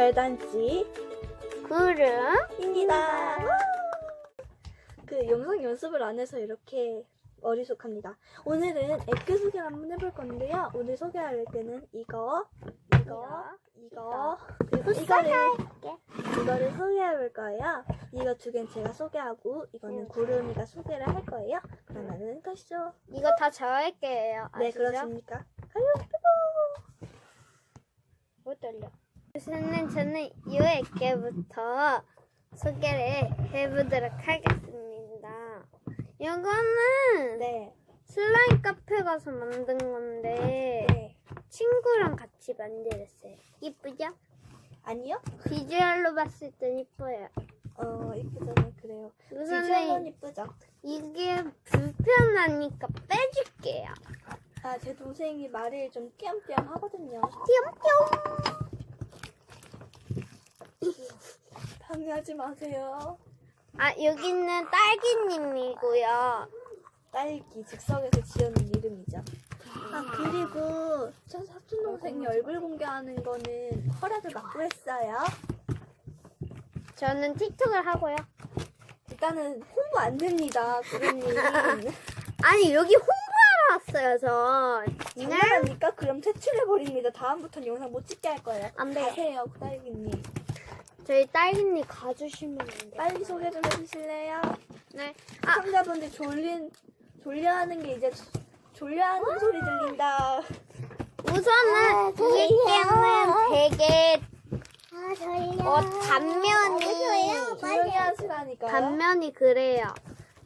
별단지 구름입니다. 그 영상 연습을 안 해서 이렇게 어리숙합니다. 오늘은 에크 소개를 한번 해볼 건데요. 오늘 소개할 때는 이거, 이거, 이거, 그리고 이거를 이거를 소개해볼 거예요. 이거 두 개는 제가 소개하고 이거는 구름이가 소개를 할 거예요. 그러면은 가시죠. 이거 다 저에게예요. 네, 아시죠? 그렇습니까? 가요. 못 떨려. 우선은 저는 이에게부터 소개를 해보도록 하겠습니다. 이거는 네. 슬라임 카페 가서 만든 건데 네. 친구랑 같이 만들었어요. 이쁘죠? 아니요? 비주얼로 봤을 땐 이뻐요. 어, 이쁘잖아요. 그래요. 비주얼은 우선은 이쁘죠? 이게 불편하니까 빼줄게요. 아, 제 동생이 말을 좀 띄엄띄엄 하거든요. 방해 하지 마세요. 아 여기는 딸기님이고요. 딸기 즉석에서 지어낸 이름이죠. 아 그리고 저 사촌 동생이 얼굴 공개하는 거는 허락을 받고 했어요. 저는 틱톡을 하고요. 일단은 홍보 안 됩니다, 구름님. 아니 여기 홍보하러 왔어요 저. 장난합니까? 그럼 퇴출해 버립니다. 다음부터는 영상 못 찍게 할 거예요. 안 돼요. 가세요, 딸기님. 저희 딸기님 가주시면 안 돼요. 빨리 소개 좀 해주실래요? 네. 아 시청자분들 졸린 졸려하는 게 이제 졸려하는 소리 들린다. 우선은 이 게임은 되게 아, 저희요. 어 단면이 조용히 하시라니까요. 단면이 그래요.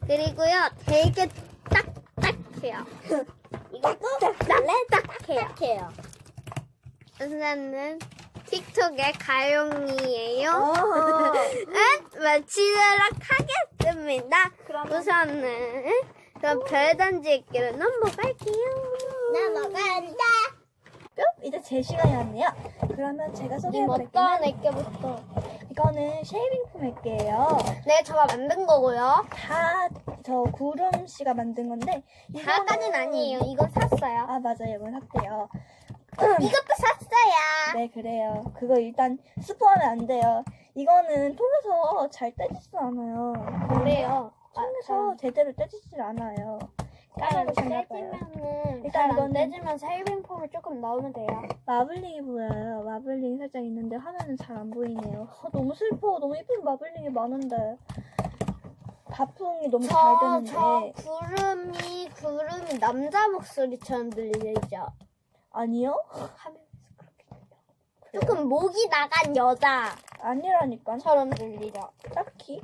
그리고요 되게 딱딱해요. 이것도 딱딱해요. 해요. 우선은 틱톡의 가용이에요. 어허. 응? 마치도록 하겠습니다. 그러면 우선은 그럼 별단지기를 넘어갈게요. 나 먹어야 뿅! 이제 제 시간이 왔네요. 그러면 제가 님 소개해드릴게요. 어떤 애께부터? 이거는 쉐이빙 폼 할게요. 네, 제가 만든 거고요. 다 저 구름 씨가 만든 건데 다까진 아니에요. 이건 샀어요. 아 맞아요, 이건 샀대요. 이것도 샀어요. 네 그래요. 그거 일단 스포하면 안 돼요. 이거는 통에서 잘 떼지질 않아요. 그래요. 통에서 제대로 떼지질 않아요. 잘 봐요. 떼지면은 일단 이거는- 떼지면 쉐이빙 폼을 조금 넣으면 돼요. 마블링이 보여요. 마블링 살짝 있는데 화면은 잘 안 보이네요. 어, 너무 슬퍼. 너무 예쁜 마블링이 많은데. 바풍이 너무 잘 저, 저 되는데. 구름이 구름이 남자 목소리처럼 들리죠. 아니요? 화면에서 그렇게 들려. 조금 목이 나간 여자처럼 아니라니까. 들리죠. 딱히.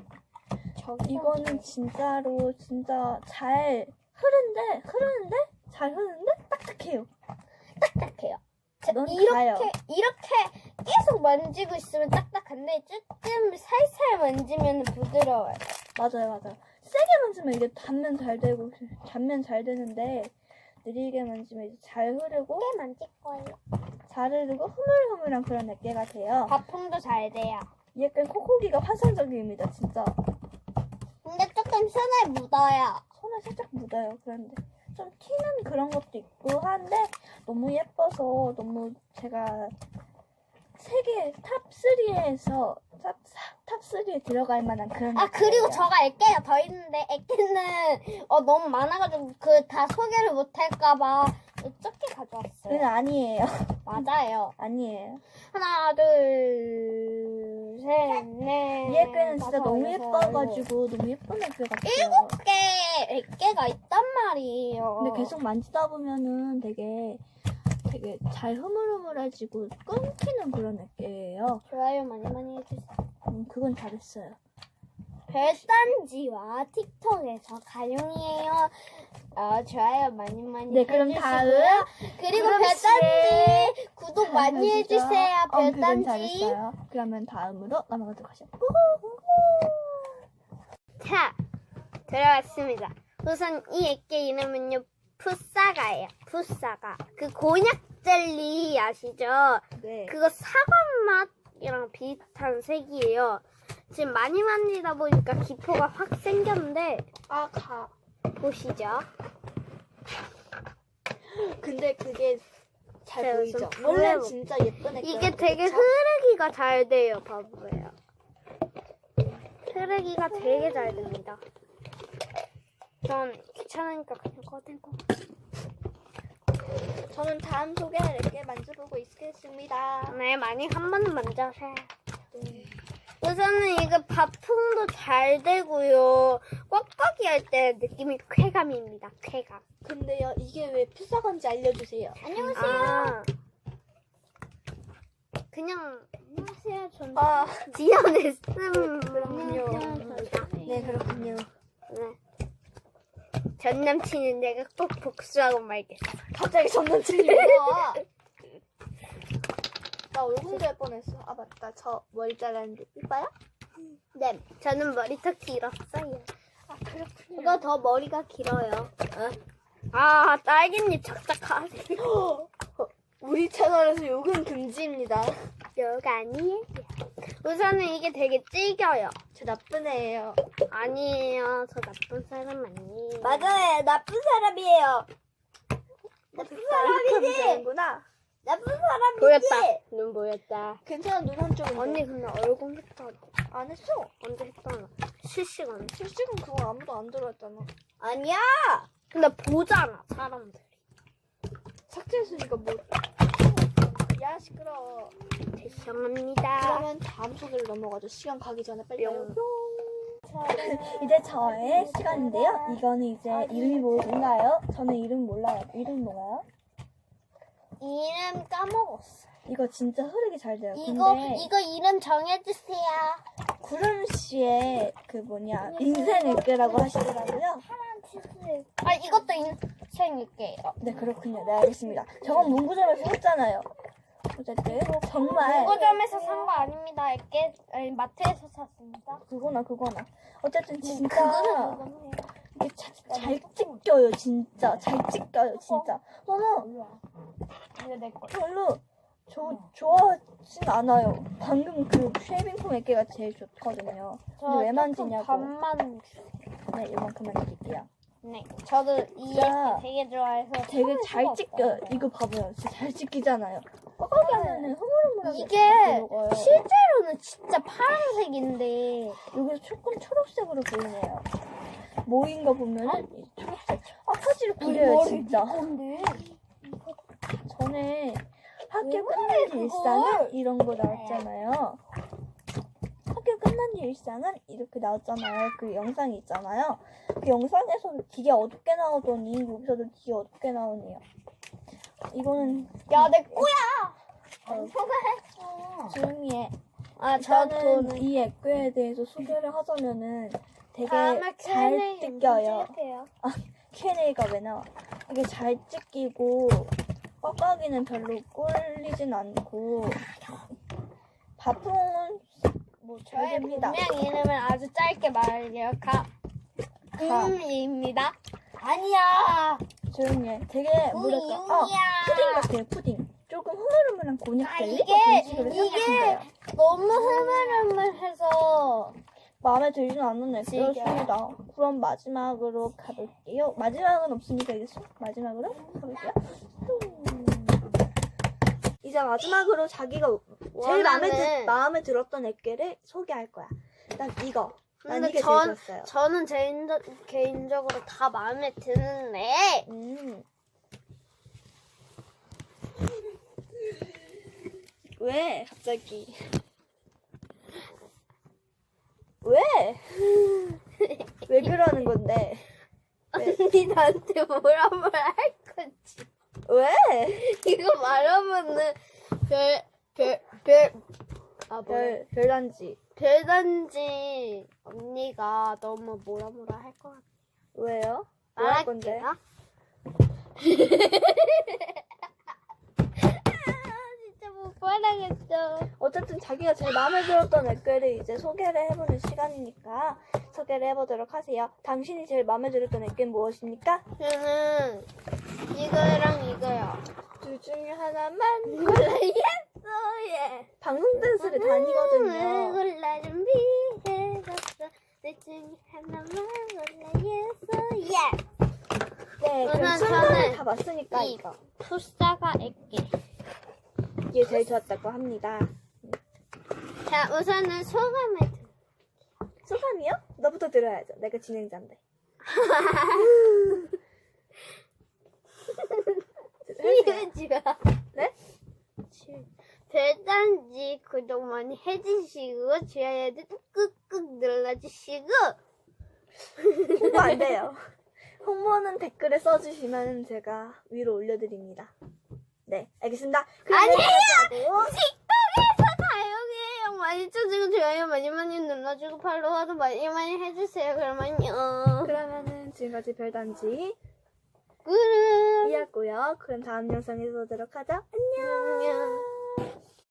저기 이거는 진짜로 진짜 잘 흐른데 흐르는데 잘 흐르는데 딱딱해요. 딱딱해요. 자, 넌 이렇게 가요. 이렇게 계속 만지고 있으면 딱딱한데 조금 살살 만지면 부드러워요. 맞아요, 맞아요. 세게 만지면 이게 단면 잘 되고 단면 잘 되는데 느리게 만지면 이제 잘 흐르고 꽤 만질 거예요. 잘 흐르고 흐물흐물한 그런 액계가 돼요. 바풍도 잘 돼요. 약간 코코기가 환상적입니다, 진짜. 근데 조금 손에 묻어요. 손에 살짝 묻어요. 그런데 좀 튀는 그런 것도 있고 한데 너무 예뻐서 너무 제가 세계 탑 3에서 탑, 탑 3에 들어갈 만한 그런 아 그리고. 저가 액계가 더 있는데 액계는 어 너무 많아가지고 그 다 소개를 못할까봐 적게 가져왔어요. 그건 아니에요. 맞아요. 아니에요. 하나 둘셋넷 이 액계는 진짜 너무 예뻐가지고 너무 예쁜 액계가 같아요. 일곱 개 액계가 있단 말이에요. 근데 계속 만지다 보면은 되게 되게 잘 흐물흐물해지고 끊기는 그런 액계예요. 좋아요 많이 많이 해주세요. 음, 그건 잘했어요. 별단지와 틱톡에서 가용이에요. 어, 좋아요 많이 많이 네, 그럼 해주시고요. 다음 그리고 씨. 별단지 구독 잘 많이. 해주세요. 어, 그건 별단지. 잘했어요. 그러면 다음으로 넘어가도록 하죠. 자, 들어왔습니다. 우선 이 액계 이름은요, 푸사가예요. 푸사가. 그 곤약 젤리 아시죠? 네. 그거 사과 맛이랑 비슷한 색이에요. 지금 많이 만지다 보니까 기포가 확 생겼는데, 아, 가. 보시죠. 근데 그게 잘 제가 보이죠? 좀 원래 보여볼게요. 진짜 예쁜 액. 이게 되게 흐르기가 잘 돼요, 봐봐요. 흐르기가 되게 잘 됩니다. 전 귀찮으니까 그냥 꺼내고. 저는 다음 소개할 액게 만져보고 있겠습니다. 네, 많이 한 번은 만져세요. 우선은 이거 바풍도 잘 되고요. 꽉꽉이 할 때 느낌이 쾌감입니다. 쾌감. 근데요, 이게 왜 필사건지 알려주세요. 아, 그냥 안녕하세요. 전 아, 지어냈음. 그렇군요. 네, 그렇군요. 네. 전 남친은 내가 꼭 복수하고 말겠어. 갑자기 전남친이 뭐야? 나 얼굴 될 뻔했어. 아, 맞다. 저 머리 잘랐는데. 이봐요? 네, 저는 머리 더 길었어요. 아, 그렇군요. 이거 더 머리가 길어요. 아, 딸기님 착착하세요. 우리 채널에서 욕은 금지입니다. 욕 아니에요. 우선은 이게 되게 찔겨요. 저 나쁜 애예요. 아니에요. 저 나쁜 사람 아니에요. 맞아요. 나쁜 사람이에요. 나쁜 사람이지. 되는구나. 나쁜 사람이지. 보였다. 눈 보였다. 괜찮아, 눈 한쪽은. 언니 근데 얼굴 했다. 안 했어. 언제 했잖아. 실시간. 실시간 그거 아무도 안 들어왔잖아. 아니야. 근데 보잖아, 사람들. 삭제했으니까 뭐. 야, 시끄러워. 죄송합니다. 그러면 다음 소개를 넘어가죠. 시간 가기 전에 빨리. 뿅. 이제 저의 시간인데요. 이거는 이제 이름이 뭔가요? 저는 이름 몰라요. 이름 뭐가요? 이름 까먹었어. 이거 진짜 흐르기 잘 돼요. 이거, 근데 이거 이름 정해주세요. 구름 씨의 그 뭐냐 인생 읽기라고 하시더라고요. 아, 이것도 인생일게요. 네 그렇군요. 네 알겠습니다. 저건 문구점에서 샀잖아요. 어쨌든 정말 문구점에서 산 거 아닙니다. 아니, 마트에서 샀습니다. 그거나 그거나 어쨌든 진짜 그거는 그거는 이게 자- 잘 찍혀요 진짜 잘 찍혀요 진짜 저는 이거 내 거. 별로 저 좋아하진 않아요. 방금 그 쉐이빙폼 액계가 제일 좋거든요. 근데 왜 만지냐고. 반만. 네 이만큼만 드릴게요. 네, 저도 이 진짜 액 되게 좋아해서 되게 참을 잘 수가 찍혀요. 없어요. 이거 봐봐요. 진짜 잘 찍히잖아요. 뻑뻑이 하면은 흐물흐물하게 이게 들어가요. 실제로는 진짜 파란색인데 여기 조금 초록색으로 보이네요. 모인 거 보면은 이 초록색. 아 사실 그려요 진짜. 전에 학교 끝난 뒤 일상은 이런 거 나왔잖아요. 학교 끝난 뒤 일상은 이렇게 나왔잖아요. 그 영상이 있잖아요. 그 영상에서 되게 어둡게 나오더니 여기서도 되게 어둡게 나오네요. 이거는 야, 내 거야. 어, 조용히 해. 아, 저는 저도 이 액괴에 대해서 소개를 하자면은 되게 다음에 잘 Q&A 뜯겨요. 찍을게요. Q&A가 왜 나와? 이게 잘 찍히고 꽉꽉이는 별로 꿀리진 않고 바풍은 뭐잘 저의 됩니다. 본명 이름은 아주 짧게 말할게요. 가. 가. 음입니다. 아니야. 조용히 해. 되게 뭐랄까 어. 푸딩 같아요. 푸딩. 조금 흐물흐물한 곤약 아, 젤리 이게- 같은 식으로 이게- 생각하시면 돼요. 너무 흐물흐물해서 마음에 들지는 않는 즐겨요. 액이었습니다. 그럼 마지막으로 가볼게요. 마지막은 없으니까 이제 쏙 마지막으로 가볼게요. 음. 이제 마지막으로 자기가 제일 마음에, 들, 원하는- 마음에 들었던 액계를 소개할 거야. 난 이거. 난 근데 전-. 저는 개인적, 개인적으로 다 마음에 드는데 음. 왜 갑자기? 왜? 왜 그러는 건데? 언니 나한테 뭐라 뭐라 할 거지. 왜? 이거 말하면은 별, 별, 별, 아, 뭐야. 별, 별단지. 별단지 언니가 너무 뭐라 뭐라 할 것 같아. 왜요? 뭐 할 건데? 말할게요. 진짜 못 말하겠어. 어쨌든 자기가 제일 마음에 들었던 액괴를 이제 소개를 해보는 시간이니까 소개를 해보도록 하세요. 당신이 제일 마음에 들었던 액괴는 무엇입니까? 저는 이거랑 이거요. 둘 중에 하나만. 방송 댄스를 다니거든요. 골라 준비해봤어. 내 중에 하나만 골라야겠어. 예. 네, 네, 그럼 우선 저는 다 봤으니까 이 이거. 푸사가 액게. 이게 제일 좋았다고 합니다. 자, 우선은 소감을 들. 소감이요? 너부터 들어야죠. 내가 진행자인데. 이러지 마. 네? 별단지 구독 많이 해주시고 좋아요도 꾹꾹 눌러주시고 홍보 안 돼요. 홍보는 댓글에 써주시면 제가 위로 올려드립니다. 네, 알겠습니다. 그럼 아니에요! 여기까지 하고 틱톡에서 다영이에요. 많이 쳐주고 좋아요 많이 많이 눌러주고 팔로워도 많이 많이 해주세요. 그러면요. 그러면은 지금까지 별단지 꿀. 이었고요. 그럼 다음 영상에서 보도록 하죠. 안녕. 안녕.